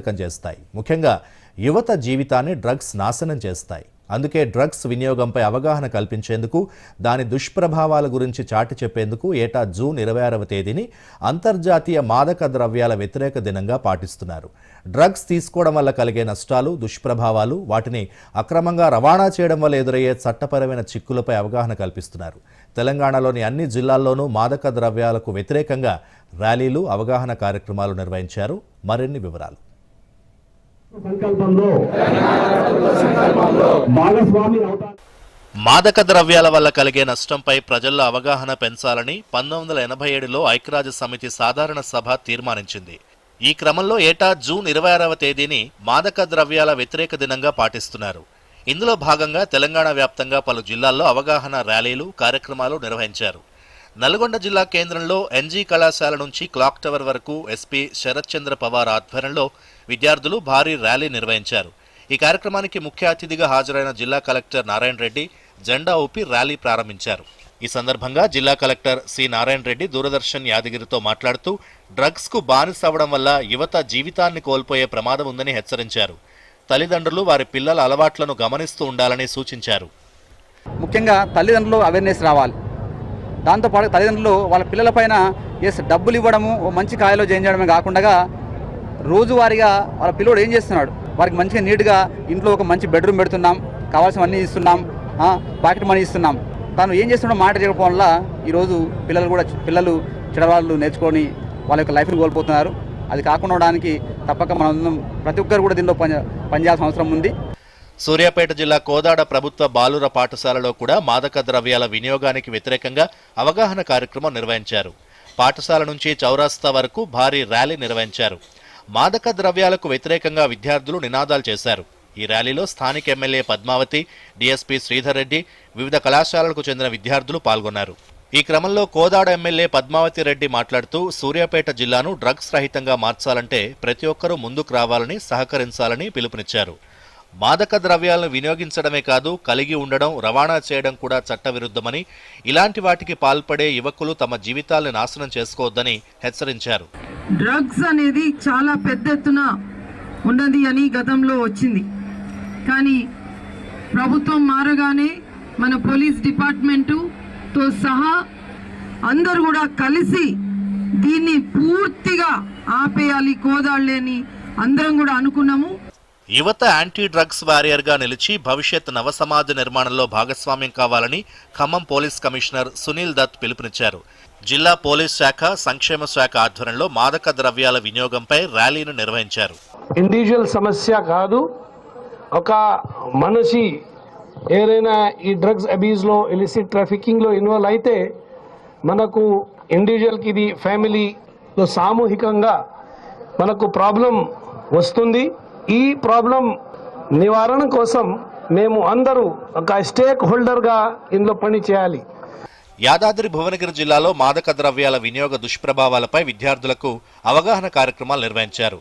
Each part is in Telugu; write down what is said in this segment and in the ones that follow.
ప్రశ్నార్థకం చేస్తాయి. ముఖ్యంగా యువత జీవితాన్ని డ్రగ్స్ నాశనం చేస్తాయి. అందుకే డ్రగ్స్ వినియోగంపై అవగాహన కల్పించేందుకు దాని దుష్ప్రభావాల గురించి చాటి చెప్పేందుకు ఏటా జూన్ ఇరవై ఆరవ తేదీని అంతర్జాతీయ మాదక ద్రవ్యాల వ్యతిరేక దినంగా పాటిస్తున్నారు. డ్రగ్స్ తీసుకోవడం వల్ల కలిగే నష్టాలు దుష్ప్రభావాలు వాటిని అక్రమంగా రవాణా చేయడం వల్ల ఎదురయ్యే చట్టపరమైన చిక్కులపై అవగాహన కల్పిస్తున్నారు. తెలంగాణలోని అన్ని జిల్లాల్లోనూ మాదక ద్రవ్యాలకు వ్యతిరేకంగా ర్యాలీలు అవగాహన కార్యక్రమాలు నిర్వహించారు. మరిన్ని వివరాలు. సంకల్పంలో. భాగస్వామి మాదక ద్రవ్యాల వల్ల కలిగే నష్టంపై ప్రజల్లో అవగాహన పెంచాలని పంతొమ్మిది వందల ఎనభై ఏడులో ఐక్యరాజ్య సమితి సాధారణ సభ తీర్మానించింది. ఈ క్రమంలో ఏటా జూన్ ఇరవై ఆరవ తేదీని మాదక ద్రవ్యాల వ్యతిరేక దినంగా పాటిస్తున్నారు. ఇందులో భాగంగా తెలంగాణ వ్యాప్తంగా పలు జిల్లాల్లో అవగాహన ర్యాలీలు కార్యక్రమాలు నిర్వహించారు. నల్గొండ జిల్లా కేంద్రంలో ఎన్జీ కళాశాల నుంచి క్లాక్ టవర్ వరకు ఎస్పీ శరత్ చంద్ర పవార్ ఆధ్వర్యంలో విద్యార్థులు భారీ ర్యాలీ నిర్వహించారు. ఈ కార్యక్రమానికి ముఖ్య అతిథిగా హాజరైన జిల్లా కలెక్టర్ నారాయణ రెడ్డి జెండా ఊపి ర్యాలీ ప్రారంభించారు. ఈ సందర్భంగా జిల్లా కలెక్టర్ సి నారాయణ రెడ్డి దూరదర్శన్ యాదగిరితో మాట్లాడుతూ డ్రగ్స్కు కు వల్ల యువత జీవితాన్ని కోల్పోయే ప్రమాదం ఉందని హెచ్చరించారు. తల్లిదండ్రులు వారి పిల్లల అలవాట్లను గమనిస్తూ ఉండాలని సూచించారు. ముఖ్యంగా తల్లిదండ్రులు అవేర్నెస్ రావాలి. దాంతోపాటు తల్లిదండ్రులు వాళ్ళ పిల్లలపైన ఎస్ డబ్బులు ఇవ్వడము ఓ మంచి కాయలో చేయించడమే చేయడమే కాకుండా రోజువారీగా వాళ్ళ పిల్లోడు ఏం చేస్తున్నాడు? వారికి మంచిగా నీట్గా ఇంట్లో ఒక మంచి బెడ్రూమ్ పెడుతున్నాం కావాల్సినవన్నీ ఇస్తున్నాం పాకెట్ మనీ ఇస్తున్నాం. తను ఏం చేస్తున్నాడో మాట చెప్పడం వల్ల ఈరోజు పిల్లలు కూడా పిల్లలు చెడవాళ్ళు నేర్చుకొని వాళ్ళ యొక్క లైఫ్ని కోల్పోతున్నారు. అది కాకుండా ఉండడానికి తప్పక మనం ప్రతి ఒక్కరు కూడా దీనిలో పని పనిచేయాల్సిన అవసరం ఉంది. సూర్యాపేట జిల్లా కోదాడ ప్రభుత్వ బాలుర పాఠశాలలో కూడా మాదక ద్రవ్యాల వినియోగానికి వ్యతిరేకంగా అవగాహన కార్యక్రమం నిర్వహించారు. పాఠశాల నుంచి చౌరాస్తా వరకు భారీ ర్యాలీ నిర్వహించారు. మాదక ద్రవ్యాలకు వ్యతిరేకంగా విద్యార్థులు నినాదాలు చేశారు. ఈ ర్యాలీలో స్థానిక ఎమ్మెల్యే పద్మావతి డీఎస్పీ శ్రీధర్ రెడ్డి వివిధ కళాశాలలకు చెందిన విద్యార్థులు పాల్గొన్నారు. ఈ క్రమంలో కోదాడ ఎమ్మెల్యే పద్మావతి రెడ్డి మాట్లాడుతూ సూర్యాపేట జిల్లాను డ్రగ్స్ రహితంగా మార్చాలంటే ప్రతి ఒక్కరూ ముందుకు రావాలని సహకరించాలని పిలుపునిచ్చారు. మాదక ద్రవ్యాలను వినియోగించడమే కాదు కలిగి ఉండడం రవాణా చేయడం కూడా చట్టవిరుద్ధమని ఇలాంటి వాటికి పాల్పడే యువకులు తమ జీవితాలను నాశనం చేసుకోవద్దని హెచ్చరించారు. డ్రగ్స్ అనేది చాలా పెద్ద ఎత్తున ఉన్నది అని గతంలో వచ్చింది. కానీ ప్రభుత్వం మారగానే మన పోలీస్ డిపార్ట్మెంటుతో సహా అందరూ కూడా కలిసి దీన్ని పూర్తిగా ఆపేయాలి కోదాళ్ళని అందరం కూడా అనుకున్నాము. యువత యాంటీ డ్రగ్స్ వారియర్గా నిలిచి భవిష్యత్ నవ సమాజ నిర్మాణంలో భాగస్వామ్యం కావాలని ఖమ్మం పోలీస్ కమిషనర్ సునీల్ దత్ పిలుపునిచ్చారు. జిల్లా పోలీస్ శాఖ సంక్షేమ శాఖ ఆధ్వర్యంలో మాదక ద్రవ్యాల వినియోగంపై ర్యాలీను నిర్వహించారు. ఇండివిజువల్ సమస్య కాదు ఒక మనిషి ఏదైనా ఈ డ్రగ్స్ అబ్యూస్లో ఇలిసిట్ ట్రాఫికింగ్లో ఇన్వాల్వ్ అయితే మనకు ఇండివిజువల్కి ఇది ఫ్యామిలీలో సామూహికంగా మనకు ప్రాబ్లం వస్తుంది. ఈ ప్రాబ్లం నివారణ కోసం మేము అందరూ ఒక స్టేక్ హోల్డర్గా ఇందులో పని చేయాలి. యాదాద్రి భువనగిరి జిల్లాలో మాదక ద్రవ్యాల వినియోగ దుష్ప్రభావాలపై విద్యార్థులకు అవగాహన కార్యక్రమాలు నిర్వహించారు.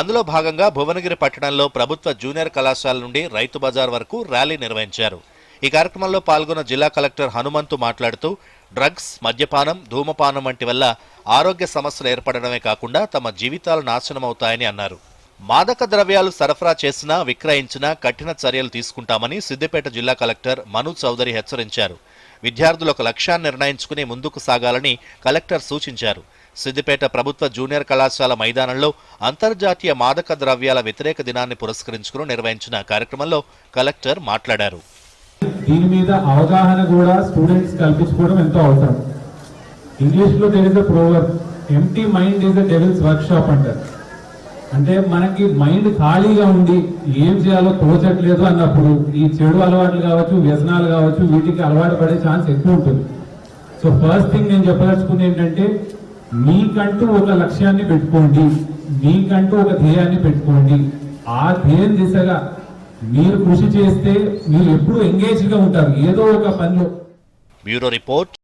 అందులో భాగంగా భువనగిరి పట్టణంలో ప్రభుత్వ జూనియర్ కళాశాల నుండి రైతు బజార్ వరకు ర్యాలీ నిర్వహించారు. ఈ కార్యక్రమంలో పాల్గొన్న జిల్లా కలెక్టర్ హనుమంతు మాట్లాడుతూ డ్రగ్స్ మద్యపానం ధూమపానం వంటి వల్ల ఆరోగ్య సమస్యలు ఏర్పడడమే కాకుండా తమ జీవితాలు నాశనమవుతాయని అన్నారు. మాదక ద్రవ్యాలు సరఫరా చేసినా విక్రయించినా కఠిన చర్యలు తీసుకుంటామని సిద్దిపేట జిల్లా కలెక్టర్ మను చౌదరి హెచ్చరించారు. విద్యార్థులు ఒక లక్ష్యాన్ని నిర్ణయించుకుని ముందుకు సాగాలని కలెక్టర్ సూచించారు. సిద్దిపేట ప్రభుత్వ జూనియర్ కళాశాల మైదానంలో అంతర్జాతీయ మాదక ద్రవ్యాల వ్యతిరేక దినాన్ని పురస్కరించుకుని నిర్వహించిన కార్యక్రమంలో కలెక్టర్ మాట్లాడారు. దీని మీద అవగాహన కూడా స్టూడెంట్స్ కల్పించుకోవడం ఎంతో అవసరం. ఇంగ్లీష్లో తెలిసే proverb empty mind is the devil's workshop అంటారు అంటే మనకి మైండ్ ఖాళీగా ఉండి ఏం చేయాలో తోచట్లేదు అన్నప్పుడు ఈ చెడు అలవాట్లు కావచ్చు వ్యసనాలు కావచ్చు వీటికి అలవాటు పడే ఛాన్స్ ఎక్కువ ఉంటుంది. సో ఫస్ట్ థింగ్ నేను చెప్పదలుచుకుంది ఏంటంటే మీకంటూ ఒక లక్ష్యాన్ని పెట్టుకోండి. మీకంటూ ఒక ధ్యేయాన్ని పెట్టుకోండి. ఆ ధ్యేయం దిశగా మీరు కృషి చేస్తే మీరు ఎప్పుడు ఎంగేజ్గా ఉంటారు. ఏదో ఒక పనిలో. Bureau report.